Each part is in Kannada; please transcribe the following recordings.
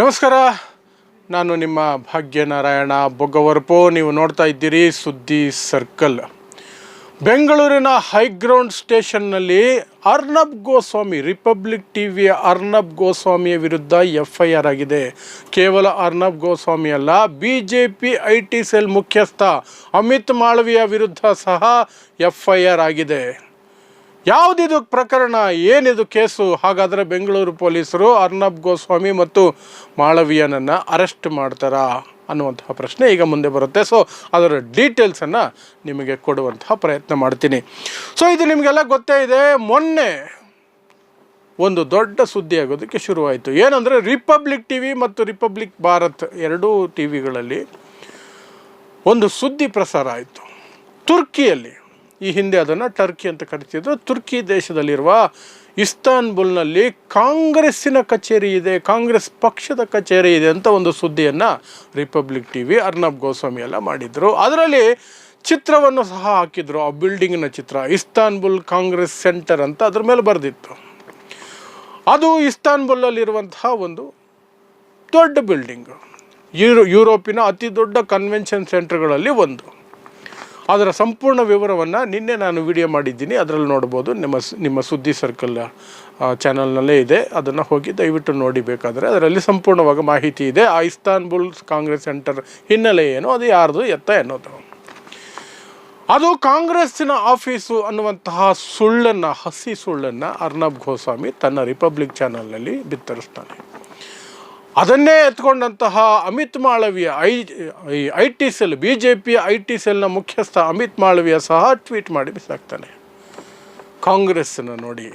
ನಮಸ್ಕಾರ. ನಾನು ನಿಮ್ಮ ಭಾಗ್ಯನಾರಾಯಣ ಬೊಗ್ಗವರ್ಪೋ. ನೀವು ನೋಡ್ತಾ ಇದ್ದೀರಿ ಸುದ್ದಿ ಸರ್ಕಲ್. ಬೆಂಗಳೂರಿನ ಹೈಗ್ರೌಂಡ್ ಸ್ಟೇಷನ್ನಲ್ಲಿ ಅರ್ನಬ್ ಗೋಸ್ವಾಮಿ, ರಿಪಬ್ಲಿಕ್ ಟಿ ವಿಯ ಅರ್ನಬ್ ಗೋಸ್ವಾಮಿಯ ವಿರುದ್ಧ ಎಫ್ ಐ ಆರ್ ಆಗಿದೆ. ಕೇವಲ ಅರ್ನಬ್ ಗೋಸ್ವಾಮಿ ಅಲ್ಲ B J P I T cell ಮುಖ್ಯಸ್ಥ ಅಮಿತ್ ಮಾಳವಿಯ ವಿರುದ್ಧ ಸಹ ಎಫ್ ಐ ಆರ್ ಆಗಿದೆ. ಯಾವುದಿದು ಪ್ರಕರಣ, ಏನಿದು ಕೇಸು? ಹಾಗಾದರೆ ಬೆಂಗಳೂರು ಪೊಲೀಸರು ಅರ್ನಬ್ ಗೋಸ್ವಾಮಿ ಮತ್ತು ಮಾಳವಿಯನನ್ನು ಅರೆಸ್ಟ್ ಮಾಡ್ತಾರಾ ಅನ್ನುವಂತಹ ಪ್ರಶ್ನೆ ಈಗ ಮುಂದೆ ಬರುತ್ತೆ. ಸೊ ಅದರ ಡೀಟೇಲ್ಸನ್ನು ನಿಮಗೆ ಕೊಡುವಂತಹ ಪ್ರಯತ್ನ ಮಾಡ್ತೀನಿ. ಸೊ ಇದು ನಿಮಗೆಲ್ಲ ಗೊತ್ತೇ ಇದೆ, ಮೊನ್ನೆ ಒಂದು ದೊಡ್ಡ ಸುದ್ದಿ ಆಗೋದಕ್ಕೆ ಶುರುವಾಯಿತು. ಏನಂದರೆ ರಿಪಬ್ಲಿಕ್ ಟಿ ವಿ ಮತ್ತು ರಿಪಬ್ಲಿಕ್ ಭಾರತ್ ಎರಡೂ ಟಿ ವಿಗಳಲ್ಲಿ ಒಂದು ಸುದ್ದಿ ಪ್ರಸಾರ ಆಯಿತು. ತುರ್ಕಿಯಲ್ಲಿ ಈ ಹಿಂದೆ ಅದನ್ನು ಟರ್ಕಿ ಅಂತ ಕರಿತಿದ್ರು. ತುರ್ಕಿ ದೇಶದಲ್ಲಿರುವ ಇಸ್ತಾನ್ಬುಲ್ನಲ್ಲಿ ಕಾಂಗ್ರೆಸ್ಸಿನ ಕಚೇರಿ ಇದೆ, ಕಾಂಗ್ರೆಸ್ ಪಕ್ಷದ ಕಚೇರಿ ಇದೆ ಅಂತ ಒಂದು ಸುದ್ದಿಯನ್ನು Republic T V Arnab Goswami ಎಲ್ಲ ಮಾಡಿದರು. ಅದರಲ್ಲಿ ಚಿತ್ರವನ್ನು ಸಹ ಹಾಕಿದರು, ಆ ಬಿಲ್ಡಿಂಗಿನ ಚಿತ್ರ, ಇಸ್ತಾನ್ಬುಲ್ ಕಾಂಗ್ರೆಸ್ ಸೆಂಟರ್ ಅಂತ ಅದ್ರ ಮೇಲೆ ಬರೆದಿತ್ತು. ಅದು ಇಸ್ತಾನ್ಬುಲ್ಲಲ್ಲಿರುವಂತಹ ಒಂದು ದೊಡ್ಡ ಬಿಲ್ಡಿಂಗು. ಯೂರೋ, ಯೂರೋಪಿನ ಅತಿ ದೊಡ್ಡ ಕನ್ವೆನ್ಷನ್ ಸೆಂಟರ್ಗಳಲ್ಲಿ ಒಂದು. ಅದರ ಸಂಪೂರ್ಣ ವಿವರವನ್ನು ನಿನ್ನೆ ನಾನು ವಿಡಿಯೋ ಮಾಡಿದ್ದೀನಿ. ಅದರಲ್ಲಿ ನೋಡ್ಬೋದು ನಿಮ್ಮ ನಿಮ್ಮ ಸುದ್ದಿ ಸರ್ಕಲ್ ಚಾನಲ್ನಲ್ಲೇ ಇದೆ. ಅದನ್ನು ಹೋಗಿ ದಯವಿಟ್ಟು ನೋಡಿ ಬೇಕಾದರೆ. ಅದರಲ್ಲಿ ಸಂಪೂರ್ಣವಾಗಿ ಮಾಹಿತಿ ಇದೆ. ಆ ಇಸ್ತಾನ್ಬುಲ್ ಕಾಂಗ್ರೆಸ್ ಸೆಂಟರ್ ಹಿನ್ನೆಲೆ ಏನು, ಅದು ಯಾರ್ದು ಎತ್ತ ಎನ್ನೋದು. ಅದು ಕಾಂಗ್ರೆಸ್ಸಿನ ಆಫೀಸು ಅನ್ನುವಂತಹ ಸುಳ್ಳನ್ನು, ಹಸಿ ಸುಳ್ಳನ್ನು ಅರ್ನಬ್ ಗೋಸ್ವಾಮಿ ತನ್ನ ರಿಪಬ್ಲಿಕ್ ಚಾನಲ್ನಲ್ಲಿ ಬಿತ್ತರಿಸ್ತಾನೆ. ಅದನ್ನೇ ಎತ್ಕೊಂಡಂತಹ Amit Malviya I I T cell B J ಪಿಯ ಐ ಟಿ ಸೆಲ್ನ ಮುಖ್ಯಸ್ಥ ಅಮಿತ್ ಮಾಳವಿಯ ಸಹ ಟ್ವೀಟ್ ಮಾಡಿ ಬಿಸಾಕ್ತಾನೆ. ಕಾಂಗ್ರೆಸ್ಸನ್ನು ನೋಡಿ.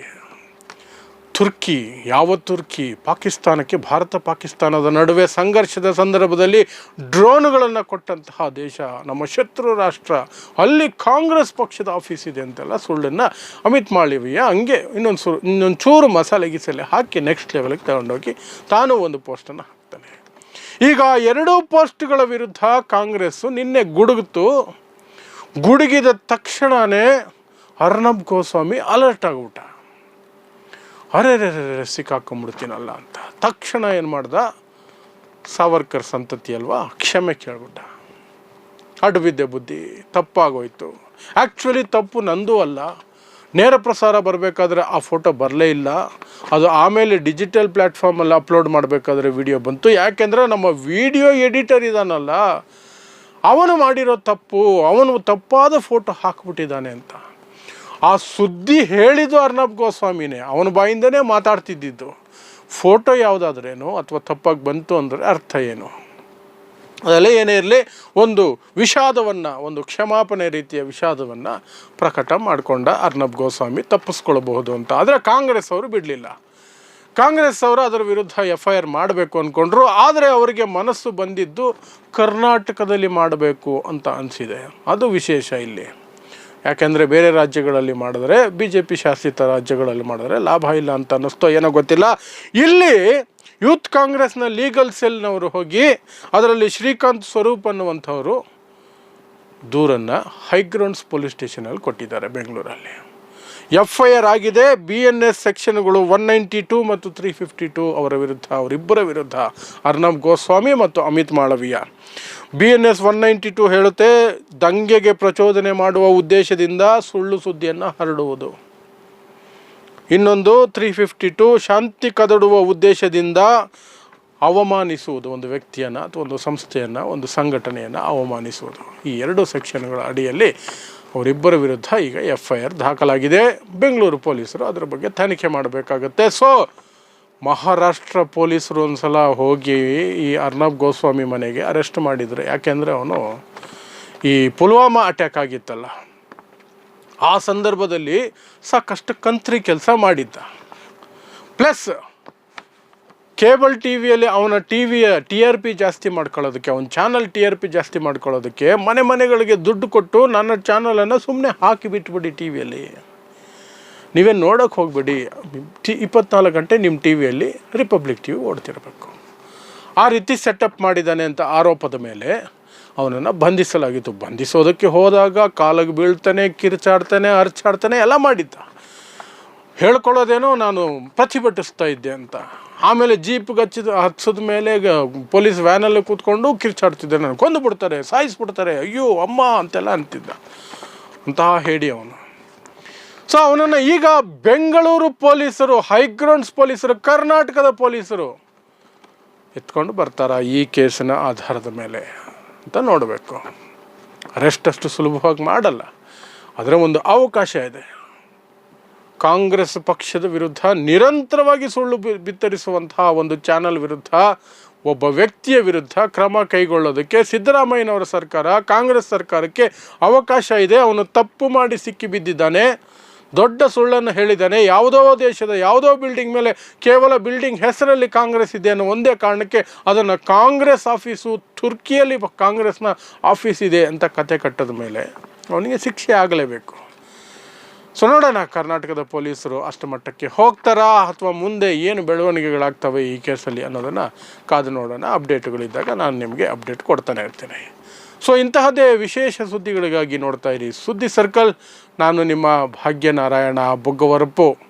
ತುರ್ಕಿ ಯಾವ ತುರ್ಕಿ? ಪಾಕಿಸ್ತಾನಕ್ಕೆ ಭಾರತ ಪಾಕಿಸ್ತಾನದ ನಡುವೆ ಸಂಘರ್ಷದ ಸಂದರ್ಭದಲ್ಲಿ ಡ್ರೋನ್ಗಳನ್ನು ಕೊಟ್ಟಂತಹ ದೇಶ, ನಮ್ಮ ಶತ್ರು ರಾಷ್ಟ್ರ. ಅಲ್ಲಿ ಕಾಂಗ್ರೆಸ್ ಪಕ್ಷದ ಆಫೀಸ್ ಇದೆ ಅಂತೆಲ್ಲ ಸುಳ್ಳನ್ನು ಅಮಿತ್ ಮಾಳವಿಯ ಹಂಗೆ ಇನ್ನೊಂದು ಸು, ಇನ್ನೊಂದು ಚೂರು ಮಸಾಲೆ ಗಿಸಲೆ ಹಾಕಿ ನೆಕ್ಸ್ಟ್ ಲೆವೆಲ್ಗೆ ತಗೊಂಡೋಗಿ ತಾನು ಒಂದು ಪೋಸ್ಟನ್ನು ಹಾಕ್ತಾನೆ. ಈಗ ಎರಡೂ ಪೋಸ್ಟ್ಗಳ ವಿರುದ್ಧ ಕಾಂಗ್ರೆಸ್ಸು ನಿನ್ನೆ ಗುಡುಗಿತು. ಗುಡುಗಿದ ತಕ್ಷಣವೇ ಅರ್ನಬ್ ಗೋಸ್ವಾಮಿ ಅಲರ್ಟ್ ಆಗ್ಬಿಟ್ಟ ಅರೆ ಸಿಕ್ಕಾಕೊಂಡ್ಬಿಡ್ತೀನಲ್ಲ ಅಂತ. ತಕ್ಷಣ ಏನು ಮಾಡ್ದ? ಸಾವರ್ಕರ್ ಸಂತತಿ ಅಲ್ವಾ? ಕ್ಷಮೆ ಕೇಳ್ಬಿಟ್ಟ. ಅಡ್ಬಿದ್ದೆ ಬುದ್ಧಿ, ತಪ್ಪಾಗೋಯ್ತು. ಆ್ಯಕ್ಚುಲಿ ತಪ್ಪು ನಂದು ಅಲ್ಲ. ನೇರ ಪ್ರಸಾರ ಬರಬೇಕಾದ್ರೆ ಆ ಫೋಟೋ ಬರಲೇ ಇಲ್ಲ. ಅದು ಆಮೇಲೆ ಡಿಜಿಟಲ್ ಪ್ಲ್ಯಾಟ್ಫಾರ್ಮಲ್ಲಿ ಅಪ್ಲೋಡ್ ಮಾಡಬೇಕಾದ್ರೆ ವಿಡಿಯೋ ಬಂತು. ಯಾಕೆಂದರೆ ನಮ್ಮ ವಿಡಿಯೋ ಎಡಿಟರ್ ಇದಾನಲ್ಲ. ಅವನು ಮಾಡಿರೋ ತಪ್ಪು, ಅವನು ತಪ್ಪಾದ ಫೋಟೋ ಹಾಕ್ಬಿಟ್ಟಿದ್ದಾನೆ ಅಂತ. ಆ ಸುದ್ದಿ ಹೇಳಿದ್ದು ಅರ್ನಬ್ ಗೋಸ್ವಾಮಿನೇ. ಅವನ ಬಾಯಿಂದನೇ ಮಾತಾಡ್ತಿದ್ದಿದ್ದು. ಫೋಟೋ ಯಾವುದಾದ್ರೇನು ಅಥವಾ ತಪ್ಪಾಗಿ ಬಂತು ಅಂದರೆ ಅರ್ಥ ಏನು? ಅದೆಲ್ಲ ಏನೇ ಇರಲಿ, ಒಂದು ವಿಷಾದವನ್ನು, ಒಂದು ಕ್ಷಮಾಪಣೆ ರೀತಿಯ ವಿಷಾದವನ್ನು ಪ್ರಕಟ ಮಾಡಿಕೊಂಡ ಅರ್ನಬ್ ಗೋಸ್ವಾಮಿ ತಪ್ಪಿಸ್ಕೊಳ್ಬಹುದು ಅಂತ. ಆದರೆ ಕಾಂಗ್ರೆಸ್ ಅವರು ಬಿಡಲಿಲ್ಲ. ಕಾಂಗ್ರೆಸ್ ಅವರು ಅದರ ವಿರುದ್ಧ ಎಫ್ ಐ ಆರ್ ಮಾಡಬೇಕು ಅಂದ್ಕೊಂಡ್ರು ಆದರೆ ಅವರಿಗೆ ಮನಸ್ಸು ಬಂದಿದ್ದು ಕರ್ನಾಟಕದಲ್ಲಿ ಮಾಡಬೇಕು ಅಂತ ಅನಿಸಿದೆ. ಅದು ವಿಶೇಷ ಇಲ್ಲಿ. ಯಾಕೆಂದರೆ ಬೇರೆ ರಾಜ್ಯಗಳಲ್ಲಿ ಮಾಡಿದ್ರೆ ಬಿ ಜೆ ಪಿ ಶಾಸಿತ ರಾಜ್ಯಗಳಲ್ಲಿ ಮಾಡಿದ್ರೆ ಲಾಭ ಇಲ್ಲ ಅಂತ ಅನ್ನಿಸ್ತೋ ಏನೋ ಗೊತ್ತಿಲ್ಲ. ಇಲ್ಲಿ ಯೂತ್ ಕಾಂಗ್ರೆಸ್ನ ಲೀಗಲ್ ಸೆಲ್ನವರು ಹೋಗಿ ಅದರಲ್ಲಿ ಶ್ರೀಕಾಂತ್ ಸ್ವರೂಪ್ ಅನ್ನುವಂಥವರು ದೂರನ್ನು ಹೈಗ್ರೌಂಡ್ಸ್ ಪೊಲೀಸ್ ಸ್ಟೇಷನಲ್ಲಿ ಕೊಟ್ಟಿದ್ದಾರೆ ಬೆಂಗಳೂರಲ್ಲಿ. ಎಫ್ ಐ ಆಗಿದೆ. ಬಿ ಎನ್ ಎಸ್ ಸೆಕ್ಷನ್ಗಳು ಒನ್ ನೈಂಟಿ ಟೂ ಮತ್ತು ತ್ರೀ ಫಿಫ್ಟಿ ಟೂ ಅವರ ವಿರುದ್ಧ, ಅವರಿಬ್ಬರ ವಿರುದ್ಧ ಅರ್ನಬ್ ಗೋಸ್ವಾಮಿ ಮತ್ತು Amit Malviya. B N S one ninety two ಹೇಳುತ್ತೆ, ದಂಗೆಗೆ ಪ್ರಚೋದನೆ ಮಾಡುವ ಉದ್ದೇಶದಿಂದ ಸುಳ್ಳು ಸುದ್ದಿಯನ್ನು ಹರಡುವುದು. ಇನ್ನೊಂದು ತ್ರೀ ಫಿಫ್ಟಿ ಟು ಶಾಂತಿ ಕದಡುವ ಉದ್ದೇಶದಿಂದ ಅವಮಾನಿಸುವುದು. ಒಂದು ವ್ಯಕ್ತಿಯನ್ನು ಅಥವಾ ಒಂದು ಸಂಸ್ಥೆಯನ್ನು, ಒಂದು ಸಂಘಟನೆಯನ್ನು ಅವಮಾನಿಸುವುದು. ಈ ಎರಡು ಸೆಕ್ಷನ್ಗಳ ಅಡಿಯಲ್ಲಿ ಅವರಿಬ್ಬರ ವಿರುದ್ಧ ಈಗ ಎಫ್ ಐ ಆರ್ ದಾಖಲಾಗಿದೆ. ಬೆಂಗಳೂರು ಪೊಲೀಸರು ಅದರ ಬಗ್ಗೆ ತನಿಖೆ ಮಾಡಬೇಕಾಗತ್ತೆ. ಸೊ, ಮಹಾರಾಷ್ಟ್ರ ಪೊಲೀಸರು ಒಂದು ಸಲ ಹೋಗಿ ಈ ಅರ್ನಬ್ ಗೋಸ್ವಾಮಿ ಮನೆಗೆ ಅರೆಸ್ಟ್ ಮಾಡಿದರು, ಯಾಕೆಂದರೆ ಅವನು ಈ ಪುಲ್ವಾಮಾ ಅಟ್ಯಾಕ್ ಆಗಿತ್ತಲ್ಲ. ಆ ಸಂದರ್ಭದಲ್ಲಿ ಸಾಕಷ್ಟು ಕಂತ್ರಿ ಕೆಲಸ ಮಾಡಿದ್ದ. ಪ್ಲಸ್ ಕೇಬಲ್ ಟಿ ವಿಯಲ್ಲಿ ಅವನ ಟಿ ವಿಯ ಟಿ ಆರ್ ಪಿ ಜಾಸ್ತಿ ಮಾಡ್ಕೊಳ್ಳೋದಕ್ಕೆ, ಅವನ ಚಾನಲ್ ಟಿ ಆರ್ ಪಿ ಜಾಸ್ತಿ ಮಾಡ್ಕೊಳ್ಳೋದಕ್ಕೆ ಮನೆ ಮನೆಗಳಿಗೆ ದುಡ್ಡು ಕೊಟ್ಟು ನನ್ನ ಚಾನಲನ್ನು ಸುಮ್ಮನೆ ಹಾಕಿ ಬಿಟ್ಬಿಡಿ ಟಿ ವಿಯಲ್ಲಿ. ನೀವೇನು ನೋಡೋಕೆ ಹೋಗ್ಬೇಡಿ. ಟಿ ಇಪ್ಪತ್ನಾಲ್ಕು ಗಂಟೆ ನಿಮ್ಮ ಟಿ ವಿಯಲ್ಲಿ ರಿಪಬ್ಲಿಕ್ ಟಿ ವಿ ಓಡ್ತಿರಬೇಕು. ಆ ರೀತಿ ಸೆಟಪ್ ಮಾಡಿದ್ದಾನೆ ಅಂತ ಆರೋಪದ ಮೇಲೆ ಅವನನ್ನು ಬಂಧಿಸಲಾಗಿತ್ತು. ಬಂಧಿಸೋದಕ್ಕೆ ಹೋದಾಗ ಕಾಲಿಗೆ ಬೀಳ್ತಾನೆ, ಕಿರ್ಚಾಡ್ತಾನೆ ಅರ್ಚಾಡ್ತಾನೆ ಎಲ್ಲ ಮಾಡಿದ್ದ. ಹೇಳ್ಕೊಳ್ಳೋದೇನೋ ನಾನು ಪ್ರತಿಭಟಿಸ್ತಾ ಇದ್ದೆ ಅಂತ. ಆಮೇಲೆ ಜೀಪ್ಗೆ ಹಚ್ಚಿದ ಹಚ್ಚಿದ ಮೇಲೆ ಪೊಲೀಸ್ ವ್ಯಾನಲ್ಲಿ ಕೂತ್ಕೊಂಡು ಕಿರ್ಚಾಡ್ತಿದ್ದೆ ನಾನು ಕೊಂದು ಬಿಡ್ತಾರೆ, ಸಾಯಿಸ್ಬಿಡ್ತಾರೆ. ಅಯ್ಯೋ, ಅಮ್ಮ ಅಂತೆಲ್ಲ ಅಂತಿದ್ದ. ಅಂತಹ ಹೇಳಿ ಅವನು. ಸೊ ಅವನನ್ನು ಈಗ ಬೆಂಗಳೂರು ಪೊಲೀಸರು ಹೈಗ್ರೌಂಡ್ಸ್ ಪೊಲೀಸರು, ಕರ್ನಾಟಕದ ಪೊಲೀಸರು ಎತ್ಕೊಂಡು ಬರ್ತಾರ ಈ ಕೇಸಿನ ಆಧಾರದ ಮೇಲೆ ಅಂತ ನೋಡಬೇಕು. ಅರೆಸ್ಟ್ ಅಷ್ಟು ಸುಲಭವಾಗಿ ಮಾಡಲ್ಲ. ಅದರ ಒಂದು ಅವಕಾಶ ಇದೆ. ಕಾಂಗ್ರೆಸ್ ಪಕ್ಷದ ವಿರುದ್ಧ ನಿರಂತರವಾಗಿ ಸುಳ್ಳು ಬಿತ್ತರಿಸುವಂತಹ ಒಂದು ಚಾನಲ್ ವಿರುದ್ಧ, ಒಬ್ಬ ವ್ಯಕ್ತಿಯ ವಿರುದ್ಧ ಕ್ರಮ ಕೈಗೊಳ್ಳೋದಕ್ಕೆ ಸಿದ್ದರಾಮಯ್ಯನವರ ಸರ್ಕಾರ, ಕಾಂಗ್ರೆಸ್ ಸರ್ಕಾರಕ್ಕೆ ಅವಕಾಶ ಇದೆ. ಅವನು ತಪ್ಪು ಮಾಡಿ ಸಿಕ್ಕಿ ಬಿದ್ದಿದ್ದಾನೆ. ದೊಡ್ಡ ಸುಳ್ಳನ್ನು ಹೇಳಿದ್ದಾನೆ. ಯಾವುದೋ ದೇಶದ ಯಾವುದೋ ಬಿಲ್ಡಿಂಗ್ ಮೇಲೆ ಕೇವಲ ಬಿಲ್ಡಿಂಗ್ ಹೆಸರಲ್ಲಿ ಕಾಂಗ್ರೆಸ್ ಇದೆ ಅನ್ನೋ ಒಂದೇ ಕಾರಣಕ್ಕೆ ಅದನ್ನು ಕಾಂಗ್ರೆಸ್ ಆಫೀಸು, ತುರ್ಕಿಯಲ್ಲಿ ಕಾಂಗ್ರೆಸ್ನ ಆಫೀಸ್ ಇದೆ ಅಂತ ಕತೆ ಕಟ್ಟದ ಮೇಲೆ ಅವನಿಗೆ ಶಿಕ್ಷೆ ಆಗಲೇಬೇಕು. ಸೊ ನೋಡೋಣ, ಕರ್ನಾಟಕದ ಪೊಲೀಸರು ಅಷ್ಟು ಮಟ್ಟಕ್ಕೆ ಹೋಗ್ತಾರಾ ಅಥವಾ ಮುಂದೆ ಏನು ಬೆಳವಣಿಗೆಗಳಾಗ್ತವೆ ಈ ಕೇಸಲ್ಲಿ ಅನ್ನೋದನ್ನು ಕಾದು ನೋಡೋಣ. ಅಪ್ಡೇಟ್ಗಳಿದ್ದಾಗ ನಾನು ನಿಮಗೆ ಅಪ್ಡೇಟ್ ಕೊಡ್ತಾನೆ ಇರ್ತೇನೆ. ಸೊ ಇಂತಹದ್ದೇ ವಿಶೇಷ ಸುದ್ದಿಗಳಿಗಾಗಿ ನೋಡ್ತಾ ಇರಿ. ಸುದ್ದಿ ಸರ್ಕಲ್, ನಾನು ನಿಮ್ಮ ಭಾಗ್ಯನಾರಾಯಣ ಬೊಗ್ಗವರಪ್ಪು.